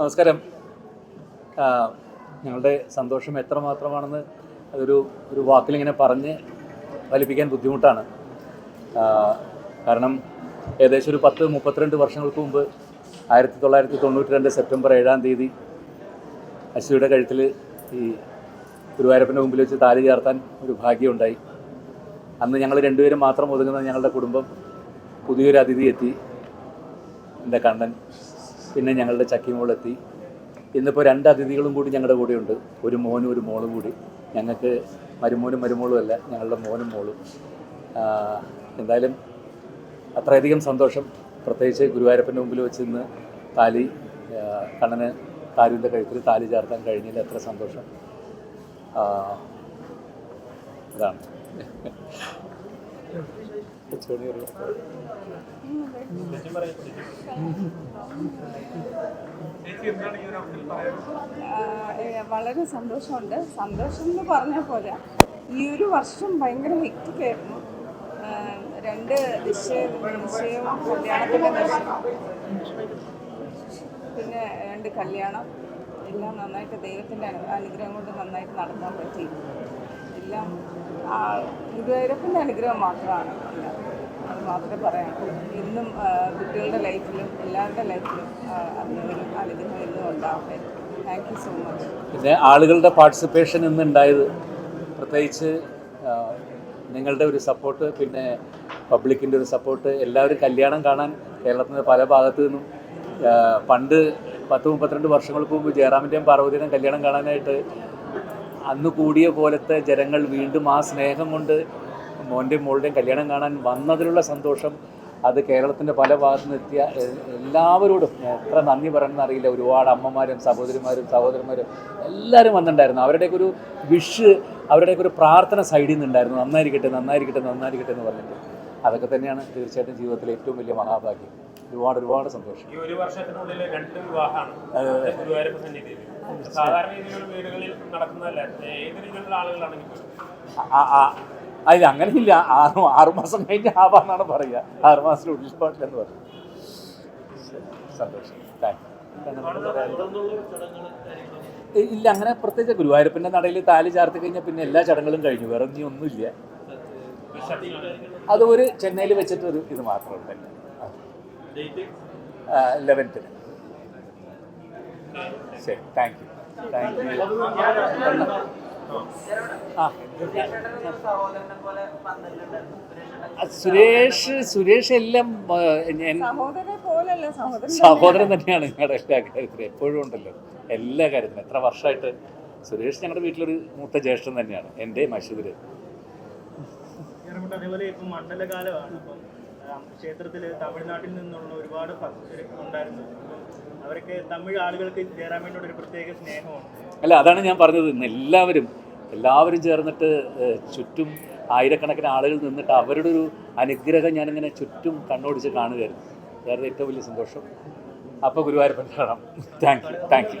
നമസ്കാരം. ഞങ്ങളുടെ സന്തോഷം എത്രമാത്രമാണെന്ന് അതൊരു ഒരു വാക്കിലിങ്ങനെ പറഞ്ഞ് ഫലിപ്പിക്കാൻ ബുദ്ധിമുട്ടാണ്. കാരണം ഏകദേശം ഒരു പത്ത് മുപ്പത്തിരണ്ട് വർഷങ്ങൾക്ക് മുമ്പ് ആയിരത്തി തൊള്ളായിരത്തി തൊണ്ണൂറ്റി രണ്ട് സെപ്റ്റംബർ ഏഴാം തീയതി അശ്വിയുടെ കഴുത്തിൽ ഈ ഗുരുവായൂരപ്പന്റെ മുമ്പിൽ വെച്ച് താലി ചേർത്താൻ ഒരു ഭാഗ്യമുണ്ടായി. അന്ന് ഞങ്ങൾ രണ്ടുപേരും മാത്രം ഒതുങ്ങുന്ന ഞങ്ങളുടെ കുടുംബം പുതിയൊരു അതിഥി എത്തി എന്റെ കണ്ണൻ പിന്നെ ഞങ്ങളുടെ ചക്കിമോളെത്തി ഇന്നിപ്പോൾ രണ്ട് അതിഥികളും കൂടി ഞങ്ങളുടെ കൂടെയുണ്ട്. ഒരു മോനും ഒരു മോളും കൂടി. ഞങ്ങൾക്ക് മരുമോനും മരുമോളും അല്ല ഞങ്ങളുടെ മോനും മോളും. എന്തായാലും അത്രയധികം സന്തോഷം. പ്രത്യേകിച്ച് ഗുരുവായൂരപ്പന്റെ മുമ്പിൽ വെച്ച് ഇന്ന് താലി കണ്ണന് താലിന്റെ കഴുത്തിൽ താലി ചേർത്താൻ കഴിഞ്ഞില്ല എത്ര സന്തോഷം. ഇതാണ്. വളരെ സന്തോഷമുണ്ട്. സന്തോഷം എന്ന് പറഞ്ഞ പോലെ ഈ ഒരു വർഷം ഭയങ്കര ഹെക്റ്റിക് ആയിരുന്നു. രണ്ട് നിശ്ചയ നിശ്ചയവും കല്യാണത്തിന്റെ പിന്നെ രണ്ട് കല്യാണം. എല്ലാം നന്നായിട്ട് ദൈവത്തിന്റെ അനു- അനുഗ്രഹം കൊണ്ട് നന്നായിട്ട് നടത്താൻ പറ്റി. എല്ലാം ഗുരുവായൂരപ്പന്റെ അനുഗ്രഹം മാത്രമാണ്. എല്ലാം മാത്രമേ പറയാനുള്ളൂ ഇന്നും കുട്ടികളുടെ ലൈഫിലും എല്ലാവരുടെ ലൈഫിലും അതിനൊരു അനുഗ്രഹം ഇന്നും ഉണ്ടാവട്ടെ. താങ്ക് യു സോ മച്ച് പിന്നെ ആളുകളുടെ പാർട്ടിസിപ്പേഷൻ ഇന്ന് ഉണ്ടായത് പ്രത്യേകിച്ച് നിങ്ങളുടെ ഒരു സപ്പോർട്ട് പിന്നെ പബ്ലിക്കിന്റെ ഒരു സപ്പോർട്ട് എല്ലാവരും കല്യാണം കാണാൻ കേരളത്തിന്റെ പല ഭാഗത്തു നിന്നും. പണ്ട് പത്ത് മുപ്പത്തിരണ്ട് വർഷങ്ങൾക്ക് മുമ്പ് ജയറാമിന്റെയും പാർവതിയുടെയും കല്യാണം കാണാനായിട്ട് അന്ന് കൂടിയ പോലത്തെ ജനങ്ങൾ വീണ്ടും ആ സ്നേഹം കൊണ്ട് മോന്റെയും മോളുടെയും കല്യാണം കാണാൻ വന്നതിലുള്ള സന്തോഷം അത് കേരളത്തിന്റെ പല ഭാഗത്തു നിന്ന് എത്തിയ എല്ലാവരോടും. എത്ര നന്ദി പറയണമെന്ന് അറിയില്ല. ഒരുപാട് അമ്മമാരും സഹോദരിമാരും സഹോദരന്മാരും എല്ലാവരും വന്നിട്ടുണ്ടായിരുന്നു. അവരുടെയൊക്കെ ഒരു വിഷ് അവരുടെയൊക്കെ ഒരു പ്രാർത്ഥന സൈഡിൽ നിന്നുണ്ടായിരുന്നു. നന്നായിരിക്കട്ടെ നന്നായിരിക്കട്ടെ നന്നായിരിക്കട്ടെ എന്ന് പറഞ്ഞിട്ട്. അതൊക്കെ തന്നെയാണ് തീർച്ചയായിട്ടും ജീവിതത്തിലെ ഏറ്റവും വലിയ മഹാഭാഗ്യം. ഒരുപാട് ഒരുപാട് സന്തോഷം. ഈ ഒരു വർഷത്തിനുള്ളിൽ രണ്ട് വിവാഹമാണ്. സാധാരണ രീതിയിലുള്ള വീടുകളിൽ നടക്കുന്നതല്ല. ഏത് രീതിയിലുള്ള ആളുകളാണെങ്കിൽ അല്ല അങ്ങനെയില്ല. ആറ് ആറ് മാസം കഴിഞ്ഞ് ആവാന്നാണ് പറയുക. ആറ് മാസത്തിനുള്ളിൽ പാടില്ലെന്ന് പറയും. സന്തോഷം. ഇല്ല അങ്ങനെ പ്രത്യേകിച്ച് ഗുരുവായൂരപ്പന്റെ നടയിൽ താലി ചാർത്തി കഴിഞ്ഞാൽ പിന്നെ എല്ലാ ചടങ്ങുകളും കഴിഞ്ഞു. വേറെ ഇനി ഒന്നുമില്ല. അത് ഒരു ചെന്നൈയിൽ വെച്ചിട്ട് ഒരു ഇത് ഉള്ളൂ ലെവൻത്തിന് ശരി. താങ്ക് യു താങ്ക് യു ആ സുരേഷ് സുരേഷ് എല്ലാം ഞാൻ- സഹോദരനെ പോലല്ല സഹോദരൻ തന്നെയാണ് ഞങ്ങളുടെ എല്ലാ കാര്യത്തിലും എപ്പോഴും ഉണ്ടല്ലോ എല്ലാ കാര്യത്തിലും. എത്ര വർഷമായിട്ട് സുരേഷ് ഞങ്ങളുടെ വീട്ടിലൊരു മൂത്ത ജ്യേഷ്ഠൻ തന്നെയാണ് എന്റെ ഏറെക്കുറെ അതേപോലെ ഇപ്പം മണ്ഡലകാലമാണ് അപ്പം ആ, ക്ഷേത്രത്തിൽ തമിഴ്നാട്ടിൽ നിന്നുള്ള ഒരുപാട് ഭക്തർ ഉണ്ടായിരുന്നു. അവരൊക്കെ തമിഴ് ആളുകൾക്ക് ജയറാമേനോട് ഒരു പ്രത്യേക സ്നേഹമാണ്. അല്ല അതാണ് ഞാൻ പറഞ്ഞത്. ഇന്ന് എല്ലാവരും എല്ലാവരും ചേർന്നിട്ട് ചുറ്റും ആയിരക്കണക്കിന് ആളുകൾ നിന്നിട്ട് അവരുടെ ഒരു അനുഗ്രഹം ഞാനിങ്ങനെ ചുറ്റും കണ്ണോടിച്ച് കാണുകയായിരുന്നു. വേറെ ഏറ്റവും വലിയ സന്തോഷം. അപ്പോൾ ഗുരുവായൂരപ്പൻ കാണാം. താങ്ക് യു താങ്ക് യു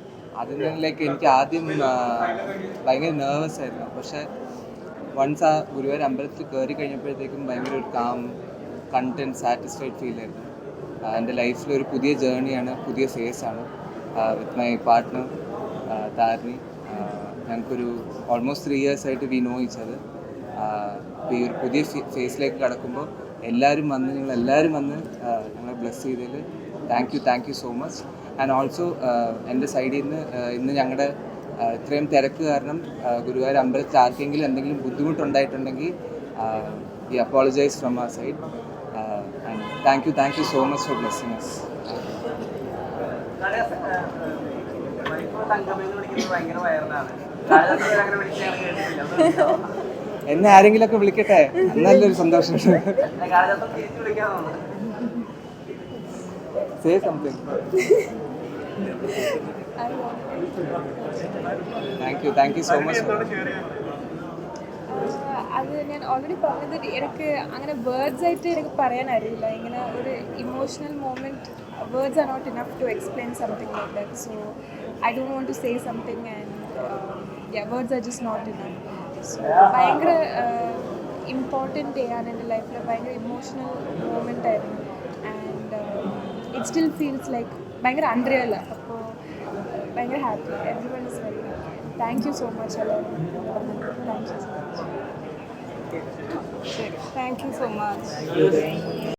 അതിന് ലൈക്ക് എനിക്ക് ആദ്യം ഭയങ്കര നെർവസ് ആയിരുന്നു. പക്ഷെ വൺസ് ആ ഗുരുവായൂർ അമ്പലത്തിൽ കയറി കഴിഞ്ഞപ്പോഴത്തേക്കും ഭയങ്കര ഒരു കാം കണ്ടന്റ് സാറ്റിസ്ഫൈഡ് ഫീൽ ആയിരുന്നു. എന്റെ ലൈഫിൽ ഒരു പുതിയ ജേർണിയാണ് പുതിയ ഫേസ് ആണ്. With my partner Tarini. ഞങ്ങൾക്കൊരു ഓൾമോസ്റ്റ് ത്രീ ഇയേഴ്സ് ആയിട്ട് വി നോ ഇച്ചത് അപ്പോൾ ഈ ഒരു പുതിയ ഫേസിലേക്ക് കടക്കുമ്പോൾ എല്ലാവരും വന്ന് നിങ്ങൾ എല്ലാവരും വന്ന് ഞങ്ങളെ ബ്ലെസ് ചെയ്തതിൽ thank you thank you so much and also എന്റെ സൈഡിൽ നിന്ന് ഇന്ന് ഞങ്ങളുടെ ആ, ഇത്രയും തിരക്ക് കാരണം ഗുരുവായൂർ അമ്പലത്തിൽ ആർക്കെങ്കിലും എന്തെങ്കിലും ബുദ്ധിമുട്ടുണ്ടായിട്ടുണ്ടെങ്കിൽ ഈ അപ്പോളജൈസ് ഫ്രം ആ side and thank you thank you so much for blessing us എന്നെ ആരെങ്കിലൊക്കെ വിളിക്കട്ടെ? നല്ലൊരു സന്തോഷം. Say something. Thank you thank you so much അത് ഞാൻ ഓൾറെഡി പറഞ്ഞത് എനിക്ക് അങ്ങനെ വേർഡ്സ് ആയിട്ട് എനിക്ക് പറയാൻ അറിയില്ല. ഇങ്ങനെ ഒരു emotional moment words are not enough to explain something like that so I don't want to say something and words are just not enough so ഭയങ്കര ഇമ്പോർട്ടന്റ് ഡേ ആണ് എന്റെ ലൈഫിൽ ഭയങ്കര ഇമോഷണൽ മൂമെന്റ് ആയിരുന്നു. ഇറ്റ് സ്റ്റിൽ ഫീൽസ് ലൈക്ക് ഭയങ്കര unreal അപ്പോൾ ഭയങ്കര happy everyone is very happy thank you so much എല്ലാവരും താങ്ക് യു സോ മച്ച് ശരി താങ്ക് യു സോ മച്ച്